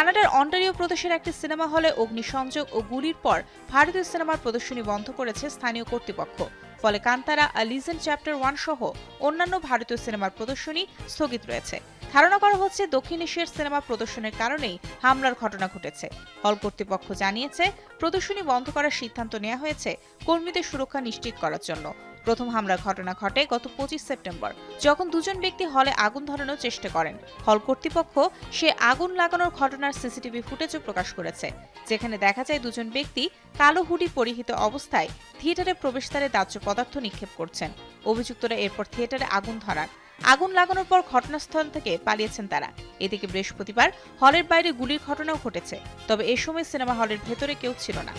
কানাডার অন্টারিও প্রদেশের একটি সিনেমা হলে অগ্নিসংযোগ ও গুলির পর ভারতীয় সিনেমার প্রদর্শনী বন্ধ করেছে স্থানীয় কর্তৃপক্ষ। ফলে কান্তারা লিজেন্ড চ্যাপ্টার ওয়ান সহ অন্যান্য ভারতীয় সিনেমার প্রদর্শনী স্থগিত রয়েছে। ধারণা করা হচ্ছে দক্ষিণ এশিয়ার সিনেমা প্রদর্শনের কারণেই হামলার ঘটনা ঘটেছে। হল কর্তৃপক্ষ জানিয়েছে, প্রদর্শনী বন্ধ করার সিদ্ধান্ত নেওয়া হয়েছে কর্মীদের সুরক্ষা নিশ্চিত করার জন্য। প্রথম হামলার ঘটনা ঘটে গত পঁচিশ সেপ্টেম্বর। যখন দুজন ব্যক্তি হলে আগুন ধরানোর চেষ্টা করেন। হল কর্তৃপক্ষ সে আগুন লাগানোর ঘটনার সিসিটিভি ফুটেজও প্রকাশ করেছে। যেখানে দেখা যায় দুজন ব্যক্তি কালো হুডি পরিহিত অবস্থায় থিয়েটারে প্রবেশদ্বারে দাহ্য পদার্থ নিক্ষেপ করছেন। অভিযুক্তরা এরপর থিয়েটারে আগুন ধরান। আগুন লাগানোর পর ঘটনাস্থল থেকে পালিয়েছেন তারা। এদিকে বৃহস্পতিবার হলের বাইরে গুলির ঘটনাও ঘটেছে। তবে এ সময় সিনেমা হলের ভেতরে কেউ ছিল না।